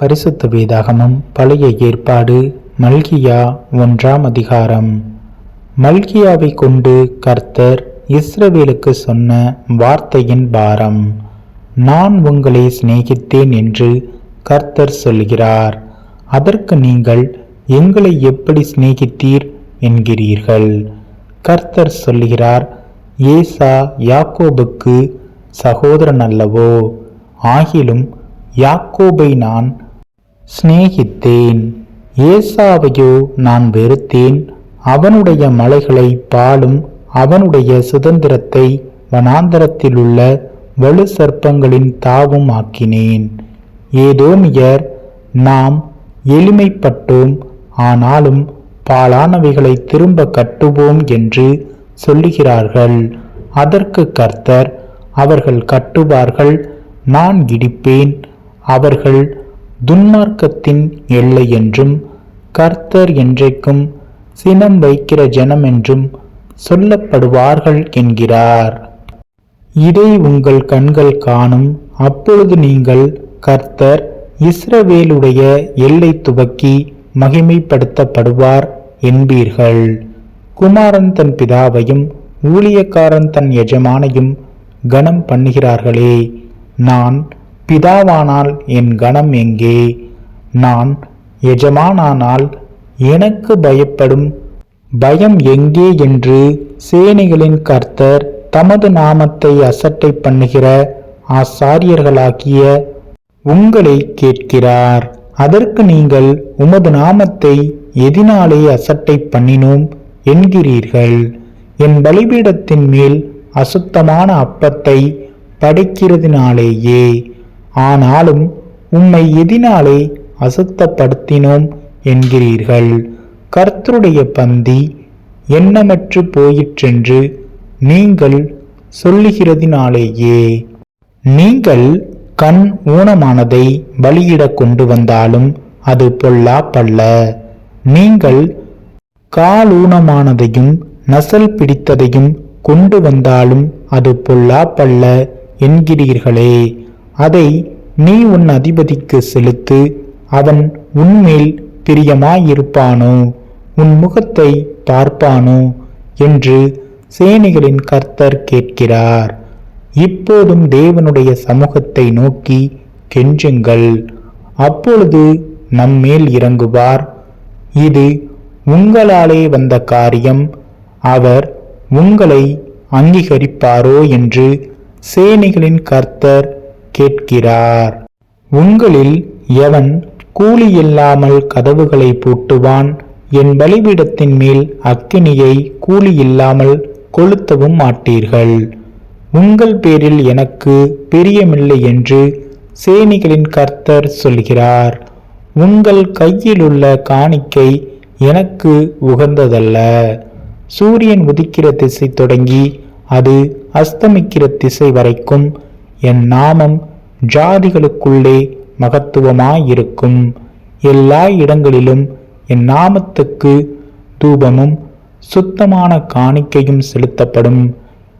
பரிசுத்த வேதாகமம் பழைய ஏற்பாடு மல்கியா ஒன்றாம் அதிகாரம். மல்கியாவை கொண்டு கர்த்தர் இஸ்ரவேலுக்கு சொன்ன வார்த்தையின் பாரம் நான் உங்களை சிநேகித்தேன் என்று கர்த்தர் சொல்கிறார். அதற்கு நீங்கள் எங்களை எப்படி சிநேகித்தீர் என்கிறீர்கள்? கர்த்தர் சொல்கிறார் ஏசா யாக்கோபுக்கு சகோதரன் அல்லவோ? ஆகிலும் யாக்கோபை நான் சிநேகித்தேன். ஏசாவையோ நான் வெறுத்தேன். அவனுடைய மலைகளை பாலும் அவனுடைய சுதந்திரத்தை வனாந்தரத்திலுள்ள வலு சர்ப்பங்களின் தாவும் ஆக்கினேன். ஏதோமியர் நாம் எளிமைப்பட்டோம். ஆனாலும் பாலானவைகளை திரும்ப கட்டுவோம் என்று சொல்லுகிறார்கள். அதற்கு கர்த்தர் அவர்கள் கட்டுவார்கள். நான் இடிப்பேன். அவர்கள் துன்மார்க்கத்தின் எல்லை என்றும் கர்த்தர் என்றைக்கும் சினம் வைக்கிற ஜனம் என்றும் சொல்லப்படுவார்கள் என்கிறார். இதை உங்கள் கண்கள் காணும். அப்பொழுது நீங்கள் கர்த்தர் இஸ்ரவேலுடைய எல்லை துவக்கி மகிமைப்படுத்தப்படுவார் என்பீர்கள். குமாரன் தன் பிதாவையும் ஊழியக்காரன் தன் எஜமானையும் கனம் பண்ணுகிறார்களே. நான் பிதாவானால் என் கனம் எங்கே? நான் எஜமானானால் எனக்கு பயப்படும். பயம் எங்கே என்று சேனைகளின் கர்த்தர் தமது நாமத்தை அசட்டை பண்ணுகிற ஆசாரியர்களாகிய உங்களை கேட்கிறார். அதற்கு நீங்கள் உமது நாமத்தை எதினாலே அசட்டை பண்ணினோம் என்கிறீர்கள். என் பலிபீடத்தின் மேல் அசுத்தமான அப்பத்தை படைக்கிறதினாலேயே. ஆனாலும் உம்மை எதினாலே அசுத்தப்படுத்தினோம் என்கிறீர்கள். கர்த்தருடைய பந்தி எண்ணமற்று போயிற்றென்று நீங்கள் சொல்லுகிறதினாலேயே. நீங்கள் கண் ஊனமானதை பலியிட கொண்டு வந்தாலும் அது பொல்லாப்பல்ல. நீங்கள் காலூனமானதையும் நசல் பிடித்ததையும் கொண்டு வந்தாலும் அது பொல்லாப்பல்ல என்கிறீர்களே. அதை நீ உன் அதிபதிக்கு செலுத்து அவன் உன்மேல் பிரியமாயிருப்பானோ? உன் முகத்தை பார்ப்பானோ? என்று சேனைகளின் கர்த்தர் கேட்கிறார். இப்போதும் தேவனுடைய சமூகத்தை நோக்கி கெஞ்சுங்கள். அப்பொழுது நம்மேல் இறங்குவார். இது உங்களாலே வந்த காரியம். அவர் உங்களை அங்கீகரிப்பாரோ என்று சேனைகளின் கர்த்தர் கேட்கிறார். உங்களில் எவன் கூலி இல்லாமல் கதவுகளை பூட்டுவான்? என் பலிபீடத்தின் மேல் அக்கினியை கூலி இல்லாமல் கொளுத்தவும் மாட்டீர்கள். உங்கள் பேரில் எனக்கு பிரியமில்லை என்று சேனிகளின் கர்த்தர் சொல்கிறார். உங்கள் கையிலுள்ள காணிக்கை எனக்கு உகந்ததல்ல. சூரியன் உதிக்கிற திசை தொடங்கி அது அஸ்தமிக்கிற திசை வரைக்கும் என் நாமம் ஜாதிகளுக்குள்ளே மகத்துவமாயிருக்கும். எல்லா இடங்களிலும் என் நாமத்துக்கு தூபமும் சுத்தமான காணிக்கையும் செலுத்தப்படும்.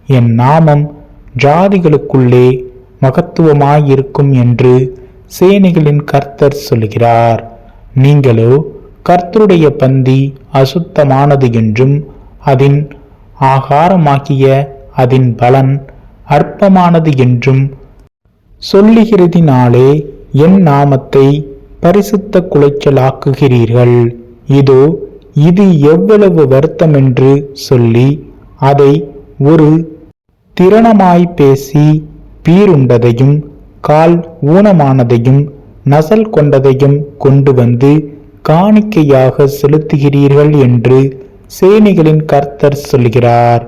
என் நாமம் ஜாதிகளுக்குள்ளே மகத்துவமாயிருக்கும் என்று சேனைகளின் கர்த்தர் சொல்கிறார். நீங்களோ கர்த்தருடைய பந்தி அசுத்தமானது என்றும் அதன் ஆகாரமாகிய அதன் பலன் அற்பமானது என்றும் சொல்லுகிறதினாலே என் நாமத்தை பரிசுத்த குலைச்சலாக்குகிறீர்கள். இதோ இது எவ்வளவு வருத்தமென்று சொல்லி அதை ஒரு திறனமாய் பேசி பீருண்டதையும் கால் ஊனமானதையும் நசல் கொண்டதையும் கொண்டு வந்து காணிக்கையாக செலுத்துகிறீர்கள் என்று சேனைகளின் கர்த்தர் சொல்கிறார்.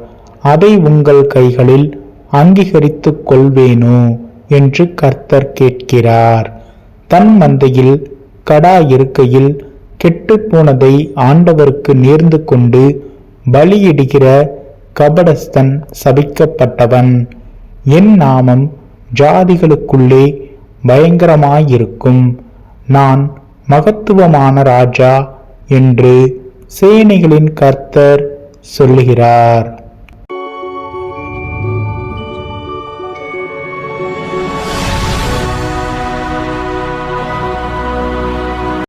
அதை உங்கள் கைகளில் அங்கீகரித்துக் கொள்வேனோ? என்று கர்த்தர் கேட்கிறார். தன் மந்தையில் கடா இருக்கையில் கெட்டுப்போனதை ஆண்டவருக்கு நேர்ந்து கொண்டு பலியிடுகிற கபடஸ்தன் சபிக்கப்பட்டவன். என் நாமம் ஜாதிகளுக்குள்ளே பயங்கரமாயிருக்கும். நான் மகத்துவமான ராஜா என்று சேனைகளின் கர்த்தர் சொல்லுகிறார்.